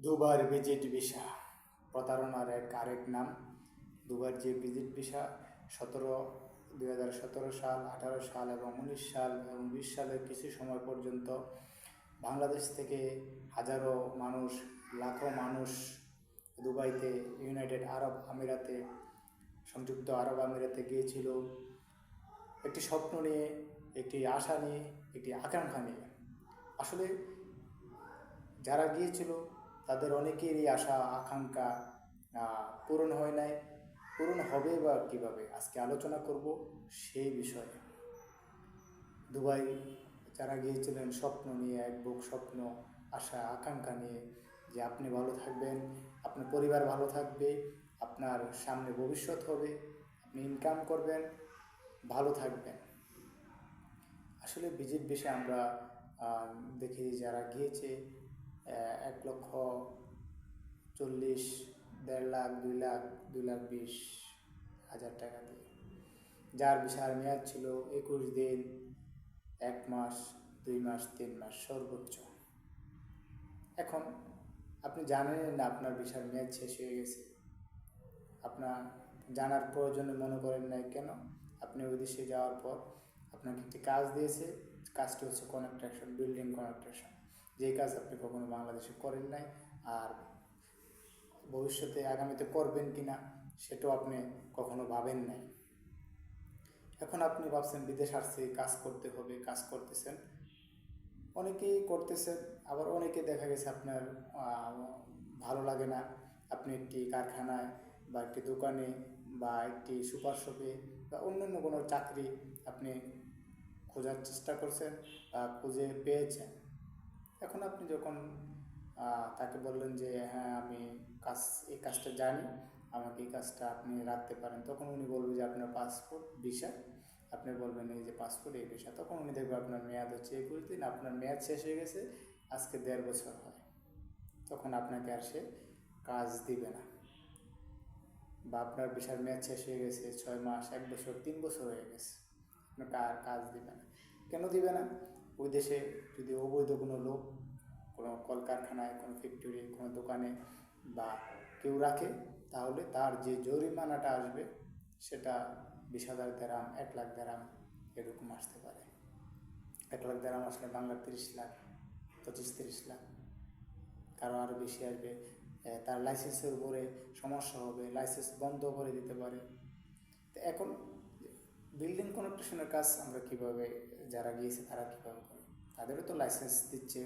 দুবার visit visa, প্রতারণার এক আরেক নাম। দুবার যে ভিজিট ভিসা, সতেরো, দুই হাজার সতেরো সাল, আঠারো সাল এবং উনিশ সাল এবং বিশ সালের কিছু সময় পর্যন্ত বাংলাদেশ থেকে হাজারো মানুষ, লাখো মানুষ দুবাইতে, ইউনাইটেড আরব আমিরাতে, সংযুক্ত আরব আমিরাতে গিয়েছিল। একটি স্বপ্ন নিয়ে, একটি আশা নিয়ে, একটি আকাঙ্ক্ষা নিয়ে। আসলে যারা গিয়েছিল তাদের অনেকেরই আশা, আকাঙ্ক্ষা পূরণ হয় নাই। পূরণ হবে বা কীভাবে? আজকে আলোচনা করব সেই বিষয়ে। দুবাই যারা গিয়েছিলেন, স্বপ্ন নিয়ে, এক বুক স্বপ্ন, আশা, আকাঙ্ক্ষা নিয়ে যে আপনি ভালো থাকবেন, আপনার পরিবার ভালো থাকবে, আপনার সামনে ভবিষ্যৎ হবে, আপনি ইনকাম করবেন, ভালো থাকবেন। আসলে ভিজিট বিষয়ে আমরা দেখি যারা গিয়েছে এক লক্ষ চল্লিশ, দেড় লাখ, দুই লাখ দুই লাখ বিশ হাজার টাকা দিয়ে। যার বিশাল মেয়াদ ছিল একুশ দিন, এক মাস, দুই মাস, তিন মাস সর্বোচ্চ। এখন আপনি জানেন না আপনার বিশাল মেয়াদ শেষ হয়ে গেছে। আপনার জানার প্রয়োজনে মনে করেন নাই কেন? আপনি ওই দেশে যাওয়ার পর আপনাকে একটি কাজ দিয়েছে, কাজটি হচ্ছে কনেকট্রাকশন বিল্ডিং কনেকট্রাকশন যেই কাজ আপনি কখনো বাংলাদেশে করেন নাই আর ভবিষ্যতে আগামীতে করবেন কি না সেটাও আপনি কখনো ভাবেন নাই। এখন আপনি ভাবছেন বিদেশ আসছে, কাজ করতে হবে, কাজ করতেছেন। অনেকেই করতেছেন, আবার অনেকে দেখা গেছে আপনার ভালো লাগে না। আপনি একটি কারখানায় বা একটি দোকানে বা একটি সুপার শপে বা অন্যান্য কোনো চাকরি আপনি খোঁজার চেষ্টা করছেন বা খুঁজে পেয়েছেন। এখন আপনি যখন তাকে বললেন যে হ্যাঁ আমি কাজ, এই কাজটা জানি, আমাকে এই কাজটা আপনি রাখতে পারেন। তখন উনি বলবে যে, আপনার পাসপোর্ট, ভিসা। আপনি বলবেন, এই যে পাসপোর্ট, এই ভিসা। তখন উনি দেখবে আপনার মেয়াদ হচ্ছে একুশ দিন, আপনার মেয়াদ শেষ হয়ে গেছে, আজকে দেড় বছর হয়। তখন আপনাকে আর সে কাজ দিবে না। বা আপনার ভিসার মেয়াদ শেষ হয়ে গেছে, ছয় মাস, এক বছর, তিন বছর হয়ে গেছে। আপনাকে আর কাজ দিবে না। কেন দিবে না? ওই দেশে যদি অবৈধ কোনো লোক কোনো কলকারখানায়, কোনো ফ্যাক্টরি কোনো দোকানে বা কেউ রাখে, তাহলে তার যে জরিমানাটা আসবে, সেটা বিশ হাজার দেরাম, এক লাখ দেরাম এরকম আসতে পারে। এক লাখ দেরাম আসলে বাংলার তিরিশ লাখ, পঁচিশ তিরিশ লাখ। কারও আরও বেশি আসবে তার লাইসেন্সের উপরে সমস্যা হবে লাইসেন্স বন্ধ করে দিতে পারে। তো এখন বিল্ডিং কনেকট্রেশনের কাজ আমরা কীভাবে, যারা গিয়েছে তারা কীভাবে করে? তাদেরও তো লাইসেন্স দিচ্ছে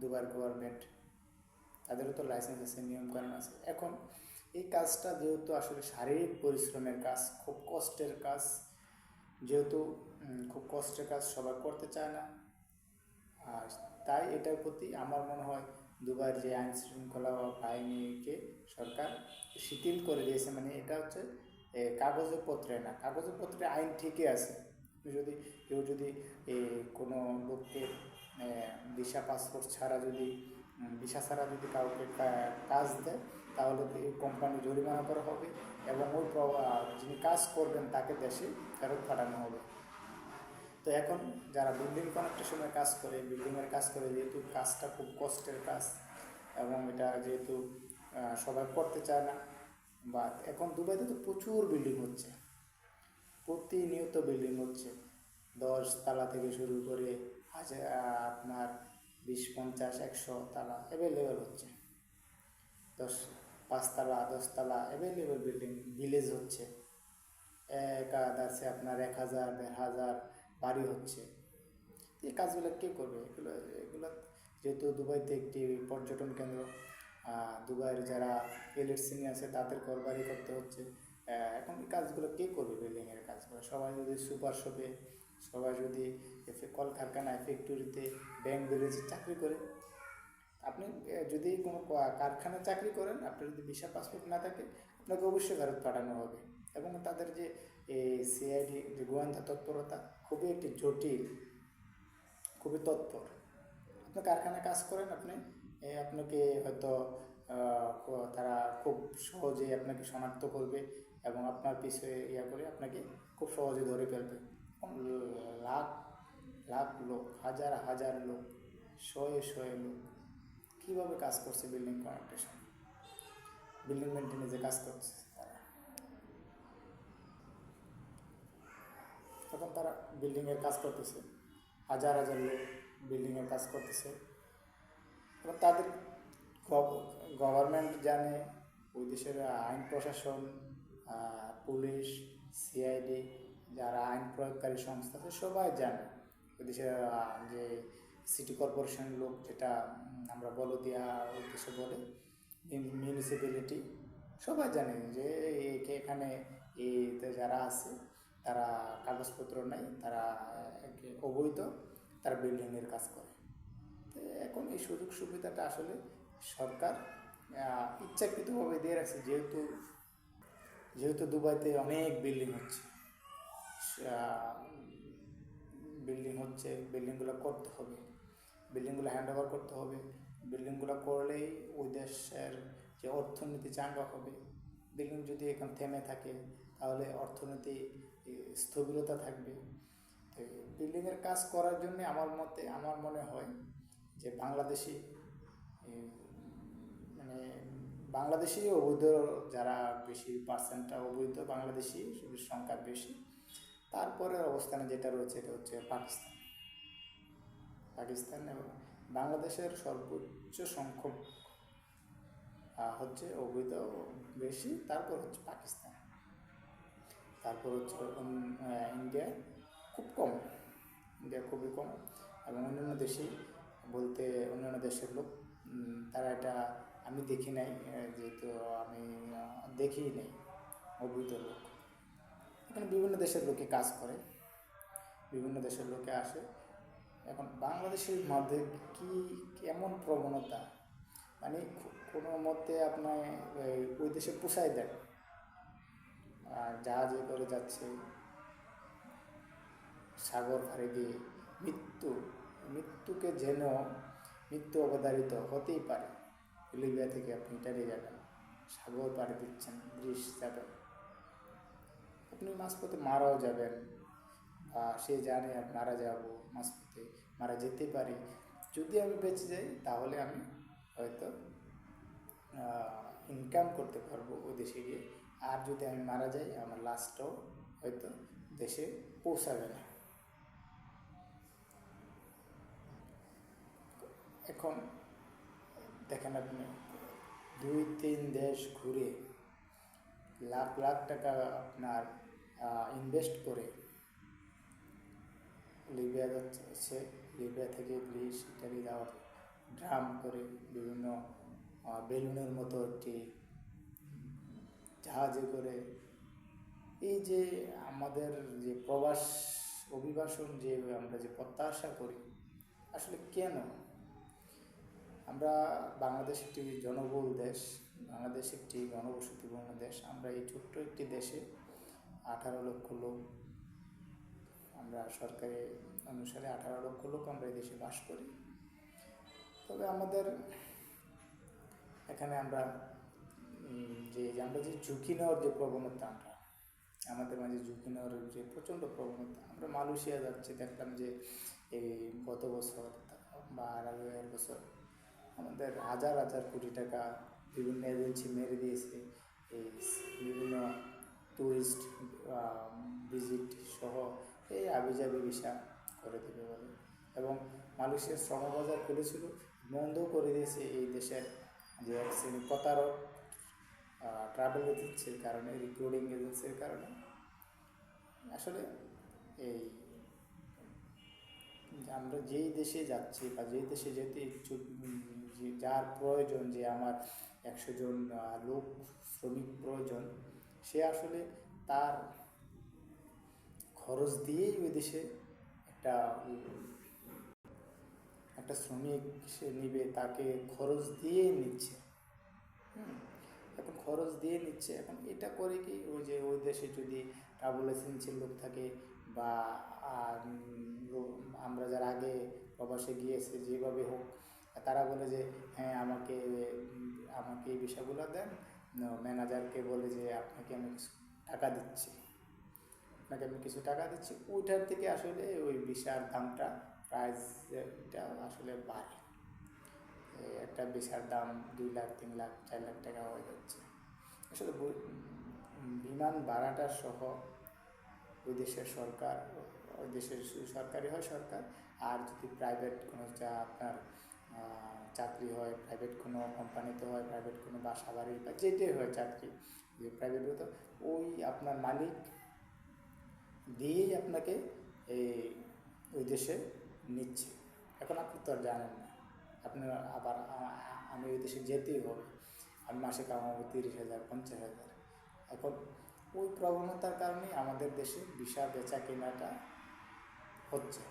দুবার গভর্নমেন্ট তাদেরও তো লাইসেন্স আছে, নিয়মকানুন আছে। এখন এই কাজটা যেহেতু আসলে শারীরিক পরিশ্রমের কাজ, খুব কষ্টের কাজ, যেহেতু খুব কষ্টের কাজ, সবাই করতে চায় না। আর তাই এটার প্রতি আমার মনে হয় দুবার যে আইন শৃঙ্খলা বা বাহিনীকে সরকার শিথিল করে দিয়েছে মানে এটা হচ্ছে কাগজে পত্রে না কাগজে পত্রে আইন ঠিকই আছে। যদি, কেউ যদি কোনো লোককে ভিসা পাসপোর্ট ছাড়া যদি ভিসা ছাড়া যদি কাউকে কাজ দেয়, তাহলে কোম্পানি জরিমানা করা হবে এবং ওই যিনি কাজ করবেন তাকে দেশে ফেরত পাঠানো হবে। তো এখন যারা বিল্ডিং কনেকট্রেশনের কাজ করে, বিল্ডিংয়ের কাজ করে, যেহেতু কাজটা খুব কষ্টের কাজ এবং এটা যেহেতু সবাই করতে চায় না বা এখন দুবাইতে তো প্রচুর বিল্ডিং হচ্ছে। প্রতিনিয়ত বিল্ডিং হচ্ছে। দশ তালা থেকে শুরু করে হাজার, আপনার বিশ, পঞ্চাশ, একশো তালা অ্যাভেলেবেল হচ্ছে। দশ পাঁচতলা দশতলা অ্যাভেলেবেল বিল্ডিং ভিলেজ হচ্ছে। একাদাসে আপনার এক হাজার, দেড় হাজার বাড়ি হচ্ছে। এই কাজগুলো কে করবে? এগুলো এগুলো যেহেতু দুবাইতে একটি পর্যটন কেন্দ্র দুবাইয়ের যারা এলিট সিনি আছে, তাদের ঘরবাড়ি করতে হচ্ছে। এখন এই কাজগুলো কে করবে বিল্ডিংয়ের কাজগুলো? সবাই যদি সুপার শপে, সবাই যদি কলকারখানায় ফ্যাক্টরিতে ব্যাংক ব্যালেন্সে চাকরি করে। আপনি যদি কোনো কারখানায় চাকরি করেন, আপনার যদি ভিসা পাসপোর্ট না থাকে, আপনাকে অবশ্যই ভারত পাঠানো হবে। এবং তাদের যে সিআইডি যে গোয়েন্দা তৎপরতা, খুবই একটি জটিল, খুবই তৎপর। আপনি কারখানায় কাজ করেন, আপনি আপনাকে হয়তো তারা খুব সহজে আপনাকে শনাক্ত করবে এবং আপনার পিছনে ইয়া করে আপনাকে খুব সহজে ধরে ফেলবে। লাখ লাখ লোক, হাজার হাজার লোক, শয়ে শয়ে লোক কীভাবে কাজ করছে বিল্ডিং কন্ট্রাকশন বিল্ডিং মেনটেন্যান্সে কাজ করছে তারা। তখন তারা বিল্ডিংয়ের কাজ করতেছে। হাজার হাজার লোক বিল্ডিংয়ের কাজ করতেছে। এবং তাদের গভর্নমেন্ট জানে, ওই দেশের আইন প্রশাসন পুলিশ সিআইডি যারা আইন প্রয়োগকারী সংস্থা আছে, সবাই জানে। ওই দেশের যে সিটি কর্পোরেশন লোক যেটা আমরা বলদিয়া ওই দেশে বলে মিউনিসিপ্যালিটি সবাই জানে যে এখানে এতে যারা আছে, তারা কাগজপত্র নেই তারা অবৈধ, তারা বিল্ডিংয়ের কাজ করে। এখন এই সুযোগ সুবিধাটা আসলে সরকার ইচ্ছাকৃতভাবে দিয়ে রাখছে, যেহেতু যেহেতু দুবাইতে অনেক বিল্ডিং হচ্ছে। বিল্ডিং হচ্ছে বিল্ডিংগুলো করতে হবে। বিল্ডিংগুলো হ্যান্ড ওভার করতে হবে। বিল্ডিংগুলো করলেই ওই দেশের যে অর্থনীতি চাঙ্গা হবে। বিল্ডিং যদি এখন থেমে থাকে, তাহলে অর্থনীতি স্থবিরতা থাকবে। তো বিল্ডিংয়ের কাজ করার জন্য আমার মতে, আমার মনে হয় যে বাংলাদেশি মানে বাংলাদেশি অবৈধ যারা বেশি পার্সেন্টটা অবৈধ বাংলাদেশি সংখ্যা বেশি। তারপরের অবস্থানে যেটা রয়েছে, এটা হচ্ছে পাকিস্তান। পাকিস্তান এবং বাংলাদেশের সর্বোচ্চ সংখ্যক হচ্ছে অবৈধ বেশি, তারপর হচ্ছে পাকিস্তান। তারপর হচ্ছে ইন্ডিয়া খুব কম। ইন্ডিয়া খুবই কম এবং অন্যান্য দেশে বলতে অন্যান্য দেশের লোক তারা এটা আমি দেখি নাই যেহেতু আমি দেখিই নেই অবৈধ লোক। এখানে বিভিন্ন দেশের লোকে কাজ করে, বিভিন্ন দেশের লোকে আসে। এখন বাংলাদেশের মধ্যে কি কেমন প্রবণতা? মানে কোনো মতে আপনার ওই দেশে পোষায় দেন? আর জাহাজে করে যাচ্ছে, সাগর পাড়ে দিয়ে মৃত্যু মৃত্যুকে যেন মৃত্যু অবধারিত হতেই পারে। লিবিয়া থেকে আপনি ইটালি যাবেন সাগর পাড়ে দিচ্ছেন ব্রিজ যাবেন। আপনি মাঝপথে মারাও যাবেন বা সে জানে মারা যাব, মাঝপথে মারা যেতে পারি। যদি আমি বেঁচে যাই, তাহলে আমি হয়তো ইনকাম করতে পারব ওই দেশে গিয়ে। আর যদি আমি মারা যাই, আমার লাস্টও হয়তো দেশে পৌঁছাবে না। এখন দেখেন আপনি, দুই, তিন দেশ ঘুরে লাখ লাখ টাকা আপনার ইনভেস্ট করে লিবিয়া যাচ্ছে, লিবিয়া থেকে গ্রিস ইত্যাদি যাওয়ার ড্রাম করে বিভিন্ন বেলুনের মতো একটি জাহাজে করে এই যে আমাদের যে প্রবাস, অভিবাসন যে আমরা যে প্রত্যাশা করি, আসলে কেন? আমরা বাংলাদেশ একটি জনবহুল দেশ, বাংলাদেশ একটি জনবসতিপূর্ণ দেশ। আমরা এই ছোট্ট একটি দেশে আঠারো লক্ষ লোক। আমরা সরকারি অনুসারে আঠারো লক্ষ লোক আমরা এই দেশে বাস করি। তবে আমাদের এখানে আমরা যে আমরা যে ঝুঁকি নেওয়ার যে প্রবণতা আমরা আমাদের মাঝে ঝুঁকি নেওয়ার যে প্রচণ্ড প্রবণতা, আমরা মালয়েশিয়া যাচ্ছি, দেখলাম যে এই গত বছর বা আর বছর আমাদের হাজার হাজার কোটি টাকা বিভিন্ন এজেন্সি মেরে দিয়েছে। এই বিভিন্ন টুরিস্ট ভিজিট সহ এই আবিজাবি ভিসা করে দেবে বলে। এবং মালয়েশিয়ার শ্রমবাজার খুলেছিল বন্ধ করে দিয়েছে এই দেশের যে এক শ্রেণি প্রতারক ট্রাভেল এজেন্সির কারণে রিক্রুটিং এজেন্সির কারণে। আসলে এই আমরা যেই দেশে যাচ্ছি বা যেই দেশে যেতে ইচ্ছুক যে যার প্রয়োজন, যে আমার একশো জন লোক, শ্রমিক প্রয়োজন, সে আসলে তার খরচ দিয়েই ওই দেশে একটা একটা শ্রমিক সে নিবে, তাকে খরচ দিয়েই নিচ্ছে। এখন খরচ দিয়ে নিচ্ছে। এখন এটা করে কি ওই যে ওই দেশে যদি ট্রাভেল এজেন্সির লোক থাকে বা আমরা যারা আগে প্রবাসে গিয়েছে, যেভাবে হোক তারা বলে যে হ্যাঁ আমাকে আমাকে এই বিষয়গুলো দেন। ম্যানেজারকে বলে যে, আপনাকে আমি কিছু টাকা দিচ্ছি। আপনাকে আমি কিছু টাকা দিচ্ছি। ওইটার থেকে আসলে ওই ভিসার দামটা, প্রাইসটা আসলে বাড়ে। একটা ভিসার দাম দুই লাখ, তিন লাখ, চার লাখ টাকা হয়ে যাচ্ছে। আসলে বিমান ভাড়াটা সহ ওই দেশের সরকার, ওই দেশের সরকারি হয় সরকার। আর যদি প্রাইভেট কোনো যা আপনার চাকরি হয় প্রাইভেট কোনো কোম্পানিতে হয় প্রাইভেট কোনো বাসা বাড়ি বা যেটাই হয় চাকরি, যে প্রাইভেট তো ওই আপনার মালিক দিয়েই আপনাকে এই, ওই দেশে নিচ্ছে। এখন আপনি তো আর জানেন না আপনার আবার আমি ওই দেশে যেতেই হবে। আমি মাসে কামাবো তিরিশ হাজার, পঞ্চাশ হাজার। এখন ওই প্রবণতার কারণে আমাদের দেশে বিশাল বেচা কেনাটা হচ্ছে।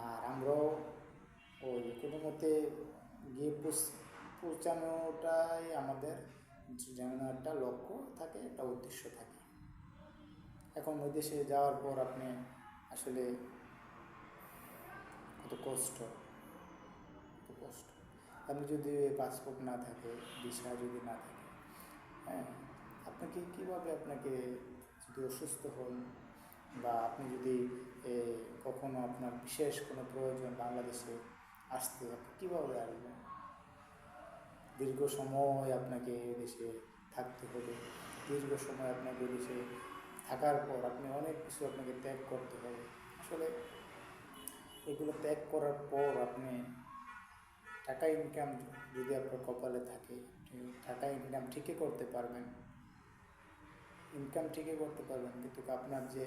আর আমরাও ওই কোনো মতে গিয়ে পৌঁছ- পৌঁছানোটাই আমাদের যেন একটা লক্ষ্য থাকে, একটা উদ্দেশ্য থাকে। এখন ওই দেশে যাওয়ার পর আপনি আসলে কত কষ্ট কত কষ্ট। আপনি যদি পাসপোর্ট না থাকে ভিসা যদি না থাকে হ্যাঁ আপনাকে কীভাবে আপনাকে যদি অসুস্থ হন বা আপনি যদি কখনো আপনার বিশেষ কোনো প্রয়োজন বাংলাদেশে আসতে আপনি কীভাবে আসবেন দীর্ঘ সময় আপনাকে দেশে থাকতে হবে। দীর্ঘ সময় আপনাকে দেশে থাকার পর আপনি অনেক কিছু আপনাকে ত্যাগ করতে হবে। আসলে এগুলো ত্যাগ করার পর আপনি টাকা ইনকাম যদি আপনার কপালে থাকে টাকা ইনকাম ঠিকই করতে পারবেন। ইনকাম ঠিকই করতে পারবেন, কিন্তু আপনার যে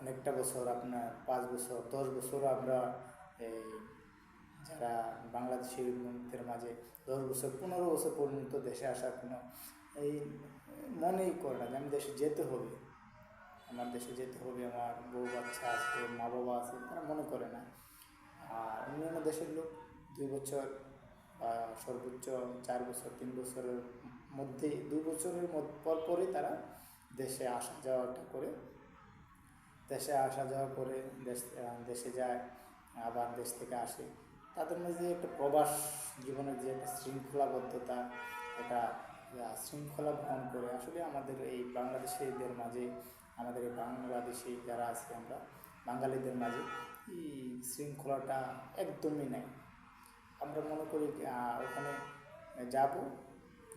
অনেকটা বছর, আপনার পাঁচ বছর, দশ বছর আমরা যারা বাংলাদেশিদের মাঝে দশ বছর, পনেরো বছর পর্যন্ত দেশে আসার কোনো এই মনেই করে না যে আমি দেশে যেতে হবে। আমার দেশে যেতে হবে, আমার বউ বাচ্চা আছে, মা বাবা আছে, তারা মনে করে না। আর অন্যান্য দেশের লোক দুই বছর বা সর্বোচ্চ চার বছর, তিন বছরের মধ্যে, দুই বছরের পর পরই তারা দেশে আসা যাওয়াটা করে। দেশে আসা যাওয়া করে, দেশ দেশে যায়। আবার দেশ থেকে আসে। তাদের মাঝে একটা প্রবাস জীবনের যে একটা শৃঙ্খলাবদ্ধতা, একটা শৃঙ্খলা বহন করে আসলে আমাদের এই বাংলাদেশিদের মাঝে, আমাদের এই বাংলাদেশি যারা আছে আমরা, বাঙালিদের মাঝে এই শৃঙ্খলাটা একদমই নাই। আমরা মনে করি ওখানে যাব,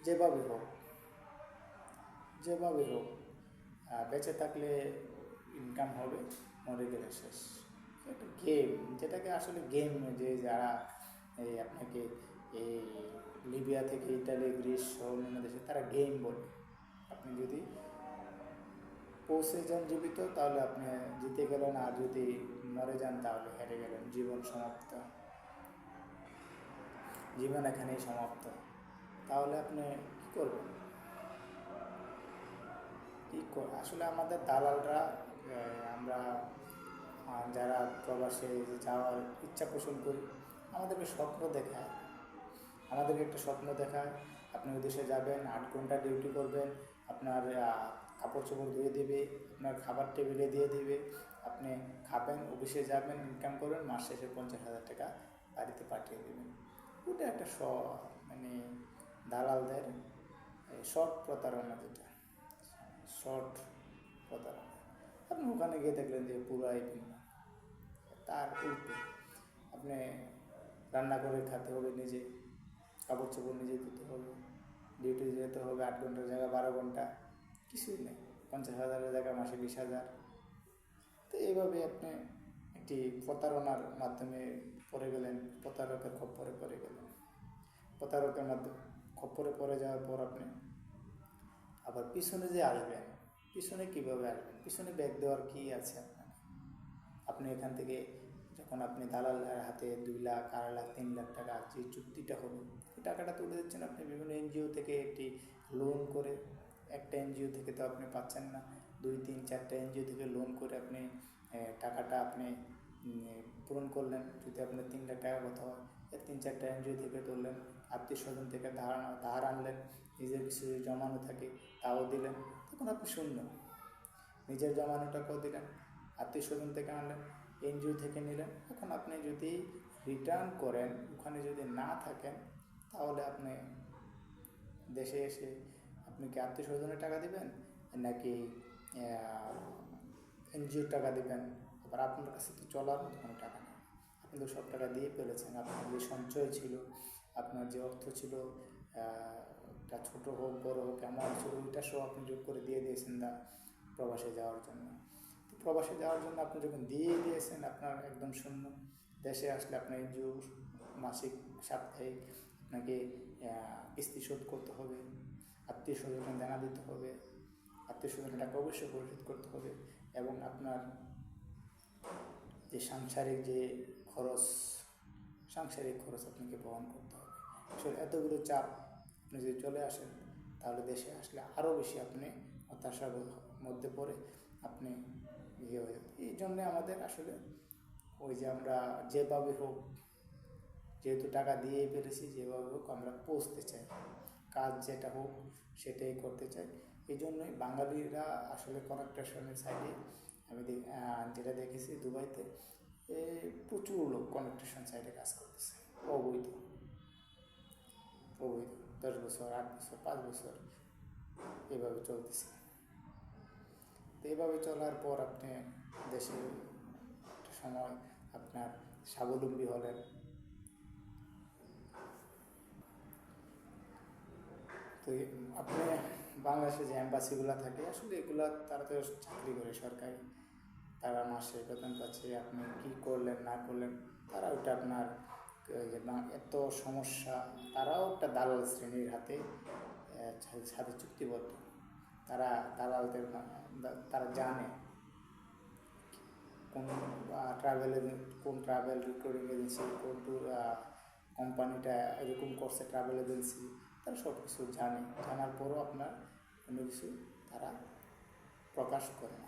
যেভাবে হোক যেভাবে হোক বেঁচে থাকলে ইনকাম হবে, মরে গেলে শেষ। গেম যেটাকে আসলে গেম যে যারা এই আপনাকে এই লিবিয়া থেকে ইটালি গ্রিস সহ অন্যান্য দেশে তারা গেম বলে। আপনি যদি পৌঁছে যান জীবিত, তাহলে আপনি জিতে গেলেন, আর যদি মরে যান, তাহলে হেরে গেলেন। জীবন সমাপ্ত। জীবন এখানেই সমাপ্ত। তাহলে আপনি কী করবেন? কী আসলে আমাদের দালালরা আমরা যারা প্রবাসে যাওয়ার ইচ্ছা পোষণ করি, আমাদেরকে স্বপ্ন দেখায়। আমাদেরকে একটা স্বপ্ন দেখায়, আপনি দেশে যাবেন, আট ঘণ্টা ডিউটি করবেন, আপনার কাপড় চোপড় ধুয়ে দেবে, আপনার খাবার টেবিলে দিয়ে দেবে, আপনি খাবেন, অফিসে যাবেন ইনকাম করবেন মাস শেষে পঞ্চাশ হাজার টাকা বাড়িতে পাঠিয়ে দেবেন। ওটা একটা স মানে দালালদের শর্ট প্রতারণা যেটা শর্ট প্রতারণা। আপনি ওখানে গিয়ে দেখলেন যে পুরাই ভিন্ন তার উল্টো। আপনি রান্না করে খেতে হবে নিজে কাপড় চোপড় নিজে দিতে হবে ডিউটি যেতে হবে আট ঘণ্টার জায়গায় বারো ঘণ্টা, কিছুই নেই, পঞ্চাশ হাজারের জায়গায় মাসে বিশ হাজার। তো এইভাবে আপনি একটি প্রতারণার মাধ্যমে পড়ে গেলেন, প্রতারকের খপ্পরে পড়ে গেলেন। প্রতারকের মাধ্যমে খপ্পরে পড়ে যাওয়ার পর আপনি আবার পিছনে যে আসবেন পিছনে কীভাবে আসবেন? পিছনে ব্যাগ দেওয়ার কী আছে আপনার? আপনি এখান থেকে যখন আপনি দালালের হাতে দুই লাখ, আড়াই লাখ, তিন লাখ টাকা যে চুক্তিটা হলো এই টাকাটা তুলে দিচ্ছেন আপনি বিভিন্ন এনজিও থেকে একটি লোন করে। একটা এনজিও থেকে তো আপনি পাচ্ছেন না। দুই, তিন, চারটা এনজিও থেকে লোন করে আপনি টাকাটা আপনি পূরণ করলেন। যদি আপনার তিন লাখ টাকা কথা হয় তিন, চারটা এনজিও থেকে তুললেন। আত্মীয় স্বজন থেকে ধার ধার আনলেন। নিজের কিছু জমানো থাকে, তাও দিলেন। তখন আপনি শূন্য নিজের জমানো টাকাও দিলেন আত্মীয় স্বজন থেকে আনলেন, এনজিও থেকে নিলেন। এখন আপনি যদি রিটার্ন করেন, ওখানে যদি না থাকেন, তাহলে আপনি দেশে এসে আপনি কি আত্মীয় স্বজনের টাকা দিবেন, নাকি এনজিওর টাকা দিবেন? আবার আপনার কাছে তো চলার মতো কোনো টাকা নেই। আপনি তো সব টাকা দিয়ে ফেলেছেন। আপনার যে সঞ্চয় ছিল, আপনার যে অর্থ ছিল তা ছোটো হোক, বড় হোক ছিল ওইটা সব আপনি যোগ করে দিয়ে দিয়েছেন দা প্রবাসে যাওয়ার জন্য। তো প্রবাসে যাওয়ার জন্য আপনি যখন দিয়ে দিয়েছেন, আপনার একদম শূন্য। দেশে আসলে আপনার এনজিও মাসিক, সাপ্তাহিক আপনাকে কিস্তি শোধ করতে হবে, আত্মীয় স্বজনের জানা দিতে হবে, আত্মীয় স্বজনের টাকা অবশ্যই পরিশোধ করতে হবে এবং আপনার যে সাংসারিক যে খরচ, সাংসারিক খরচ আপনাকে বহন করতে হবে। আসলে এতগুলো চাপ আপনি যদি চলে আসেন, তাহলে দেশে আসলে আরও বেশি আপনি হতাশার মধ্যে পড়ে আপনি ইয়ে হয়ে যাবেন। এই জন্যে আমাদের আসলে ওই যে আমরা যেভাবে হোক, যেহেতু টাকা দিয়েই পেরেছি যেভাবে হোক আমরা পৌঁছতে চাই। কাজ যেটা হোক সেটাই করতে চাই। এই জন্যই বাঙালিরা আসলে কনেকটেশনের সাইডে আমি যেটা দেখেছি দুবাইতে প্রচুর লোক কনেকটেশন সাইডে কাজ করতেছে। অবৈধ। অবৈধ। দশ বছর, আট বছর, পাঁচ বছর এভাবে চলতেছে। তো এভাবে চলার পর আপনি দেশে সময় আপনার স্বাবলম্বী হলেন। তো আপনি বাংলাদেশে যে অ্যাম্বাসিগুলো থাকে, আসলে এগুলা তারা তো চাকরি করে সরকারি। তারা মাসে বেতন পাচ্ছে, আপনি কি করলেন, না করলেন, তারা ওটা আপনার যে না- এত সমস্যা, তারাও একটা দালাল শ্রেণির হাতে সাথে চুক্তিবদ্ধ। তারা দালালদের তারা জানে কোন ট্রাভেল কোন ট্রাভেল রিক্রুটিং এজেন্সি কোন কোম্পানিটা এরকম করছে ট্রাভেল এজেন্সি তারা সব কিছু জানে। জানার পরও আপনার কোনো কিছু তারা প্রকাশ করে